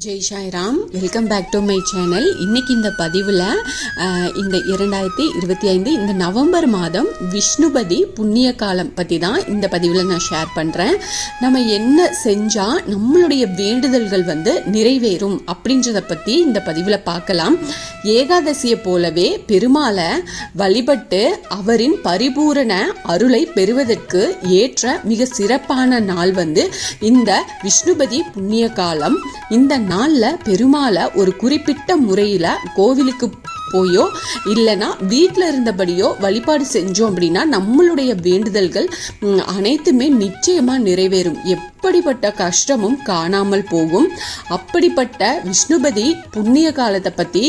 Jai Sairam welcome back to my channel இன்னைக்கு இந்த பதிவில் இந்த இரண்டாயிரத்தி இருபத்தி ஐந்து இந்த நவம்பர் மாதம் விஷ்ணுபதி புண்ணிய காலம் பற்றி தான் இந்த பதிவில் நான் ஷேர் பண்ணுறேன் நம்ம என்ன செஞ்சால் நம்மளுடைய வேண்டுதல்கள் வந்து நிறைவேறும் அப்படின்றத பற்றி இந்த பதிவில் பார்க்கலாம். ஏகாதசியை போலவே பெருமாளை வழிபட்டு அவரின் பரிபூரண அருளை பெறுவதற்கு ஏற்ற மிக சிறப்பான நாள் வந்து இந்த விஷ்ணுபதி புண்ணிய காலம் இந்த நாளில் பெருமாளை ஒரு குறிப்பிட்ட முறையில் கோவிலுக்கு போயோ இல்லைனா வீட்டில் இருந்தபடியோ வழிபாடு செஞ்சோம் அப்படின்னா நம்மளுடைய வேண்டுதல்கள் அனைத்துமே நிச்சயமாக நிறைவேறும். எப்படிப்பட்ட கஷ்டமும் காணாமல் போகும். அப்படிப்பட்ட விஷ்ணுபதி புண்ணிய காலத்தை பற்றி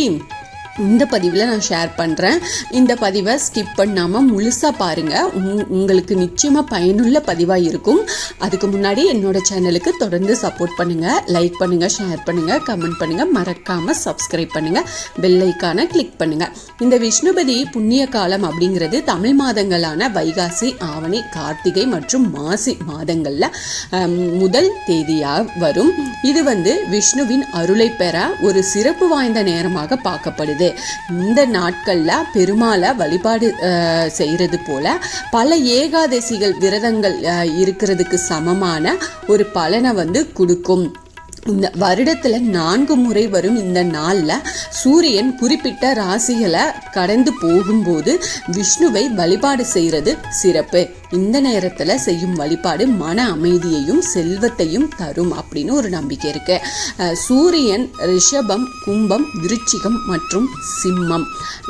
இந்த பதிவில் நான் ஷேர் பண்ணுறேன் இந்த பதிவை ஸ்கிப் பண்ணாமல் முழுசாக பாருங்கள் உங்களுக்கு நிச்சயமாக பயனுள்ள பதிவாக இருக்கும். அதுக்கு முன்னாடி என்னோட சேனலுக்கு தொடர்ந்து சப்போர்ட் பண்ணுங்கள் லைக் பண்ணுங்கள் ஷேர் பண்ணுங்கள் கமெண்ட் பண்ணுங்கள் மறக்காமல் சப்ஸ்கிரைப் பண்ணுங்கள் பெல்லைக்கான கிளிக் பண்ணுங்கள் இந்த விஷ்ணுபதி புண்ணிய காலம் அப்படிங்கிறது தமிழ் மாதங்களான வைகாசி ஆவணி கார்த்திகை மற்றும் மாசி மாதங்களில் முதல் தேதியாக வரும். இது வந்து விஷ்ணுவின் அருளை பெற ஒரு சிறப்பு வாய்ந்த நேரமாக பார்க்கப்படுது. இந்த நாட்களில் பெருமாளை வழிபாடு செய்கிறது போல பல ஏகாதசிகள் விரதங்கள் அஹ், இருக்கிறதுக்கு சமமான ஒரு பலனை வந்து கொடுக்கும். இந்த வருடத்தில் நான்கு முறை வரும் இந்த நாளில் சூரியன் குறிப்பிட்ட ராசிகளை கடந்து போகும்போது விஷ்ணுவை வழிபாடு செய்கிறது சிறப்பு. இந்த நேரத்தில் செய்யும் வழிபாடு மன அமைதியையும் செல்வத்தையும் தரும் அப்படின்னு ஒரு நம்பிக்கை இருக்கு. சூரியன் ரிஷபம் கும்பம் விருச்சிகம் மற்றும் சிம்மம்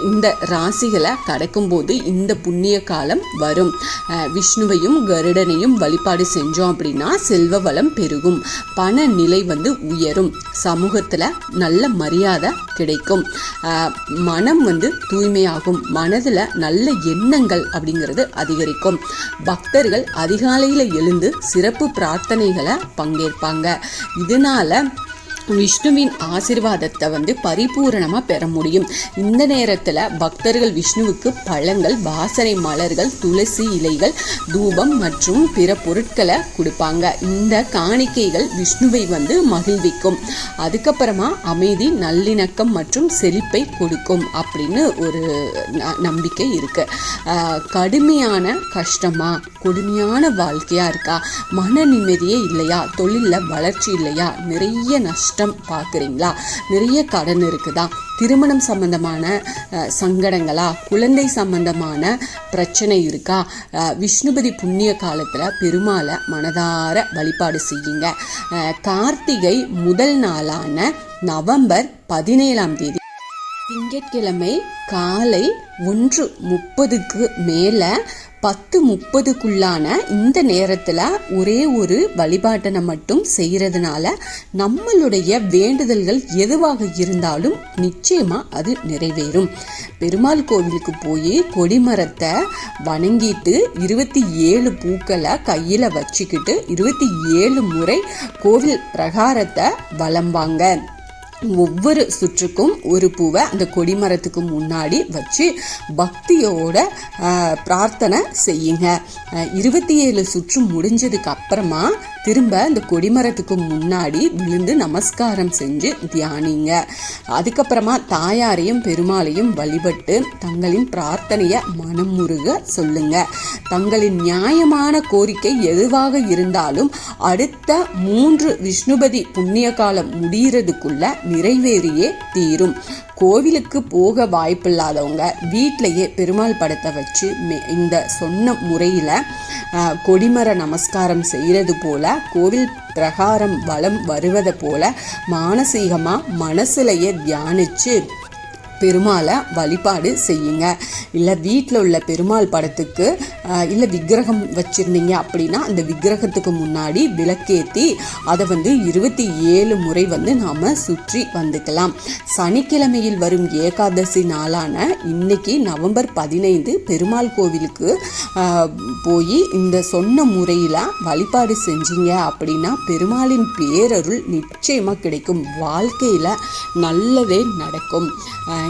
இந்த ராசிகளை கடக்கும்போது இந்த புண்ணிய காலம் வரும். விஷ்ணுவையும் கருடனையும் வழிபாடு செஞ்சோம் அப்படின்னா செல்வ வளம் பெருகும். பண நிலை வந்து உயரும். சமூகத்தில் நல்ல மரியாதை கிடைக்கும். மனம் வந்து தூய்மையாகும். மனதில் நல்ல எண்ணங்கள் அப்படிங்கிறது அதிகரிக்கும். பக்தர்கள் அதிகாலையில் எழுந்து சிறப்பு பிரார்த்தனைகளை பங்கேற்பாங்க. இதனால விஷ்ணுவின் ஆசிர்வாதத்தை வந்து பரிபூரணமாக பெற முடியும். இந்த நேரத்தில் பக்தர்கள் விஷ்ணுவுக்கு பழங்கள் வாசனை மலர்கள் துளசி இலைகள் தூபம் மற்றும் பிற பொருட்களை கொடுப்பாங்க. இந்த காணிக்கைகள் விஷ்ணுவை வந்து மகிழ்விக்கும். அதுக்கப்புறமா அமைதி நல்லிணக்கம் மற்றும் செழிப்பை கொடுக்கும் அப்படின்னு ஒரு ந- நம்பிக்கை இருக்கு. கடுமையான கஷ்டமா? கொடுமையான வாழ்க்கையா இருக்கா? மன நிம்மதியே இல்லையா? தொழிலில் வளர்ச்சி இல்லையா? நிறைய நஷ்டம் பார்க்குறீங்களா? நிறைய கடன் இருக்குதா? திருமணம் சம்பந்தமான சங்கடங்களா? குழந்தை சம்பந்தமான பிரச்சனை இருக்கா? அஹ், விஷ்ணுபதி புண்ணிய காலத்தில் பெருமாளை மனதார வழிபாடு செய்யுங்க. அஹ், கார்த்திகை முதல் நாளான நவம்பர் பதினேழாம் தேதி திங்கட்கிழமை காலை ஒன்று முப்பதுக்கு மேலே பத்து முப்பதுக்குள்ளான இந்த நேரத்தில் ஒரே ஒரு வழிபாட்டனை மட்டும் செய்கிறதுனால நம்மளுடைய வேண்டுதல்கள் எதுவாக இருந்தாலும் நிச்சயமாக அது நிறைவேறும். பெருமாள் கோவிலுக்கு போய் கொடிமரத்தை வணங்கிட்டு இருபத்தி ஏழு பூக்களை கையில் வச்சுக்கிட்டு இருபத்தி ஏழு முறை கோவில் பிரகாரத்தை வளம்பாங்க ஒவ்வொரு சுற்றுக்கும் ஒரு பூவை அந்த கொடிமரத்துக்கு முன்னாடி வச்சு பக்தியோட பிரார்த்தனை செய்யுங்க. இருபத்தி ஏழு சுற்று முடிஞ்சதுக்கு அப்புறமா திரும்ப அந்த கொடிமரத்துக்கு முன்னாடி விழுந்து நமஸ்காரம் செஞ்சு தியானிங்க. அதுக்கப்புறமா தாயாரையும் பெருமாளையும் வழிபட்டு தங்களின் பிரார்த்தனையை மனமுருக சொல்லுங்க. தங்களின் நியாயமான கோரிக்கை எதுவாக இருந்தாலும் அடுத்த மூன்று விஷ்ணுபதி புண்ணிய காலம் முடிகிறதுக்குள்ள நிறைவேறியே தீரும். கோவிலுக்கு போக வாய்ப்பில்லாதவங்க வீட்டிலையே பெருமாள் படத்தை வச்சு மே- இந்த சொன்ன முறையில் கொடிமர நமஸ்காரம் செய்கிறது போல கோவில் பிரகாரம் வளம் வருவதை போல மானசீகமாக மனசுலையே தியானிச்சு பெருமாளை வழிபாடு செய்யுங்க. இல்லை வீட்டில் உள்ள பெருமாள் படத்துக்கு இல்லை விக்கிரகம் வச்சுருந்தீங்க அப்படின்னா அந்த விக்கிரகத்துக்கு முன்னாடி விளக்கேற்றி அதை வந்து இருபத்தி ஏழு முறை வந்து நாம் சுற்றி வந்துக்கலாம். சனிக்கிழமையில் வரும் ஏகாதசி நாளான இன்னைக்கு நவம்பர் பதினைந்து பெருமாள் கோவிலுக்கு போய் இந்த சொன்ன முறையில் வழிபாடு செஞ்சீங்க அப்படின்னா பெருமாளின் பேரருள் நிச்சயமாக கிடைக்கும். வாழ்க்கையில் நல்லதே நடக்கும்.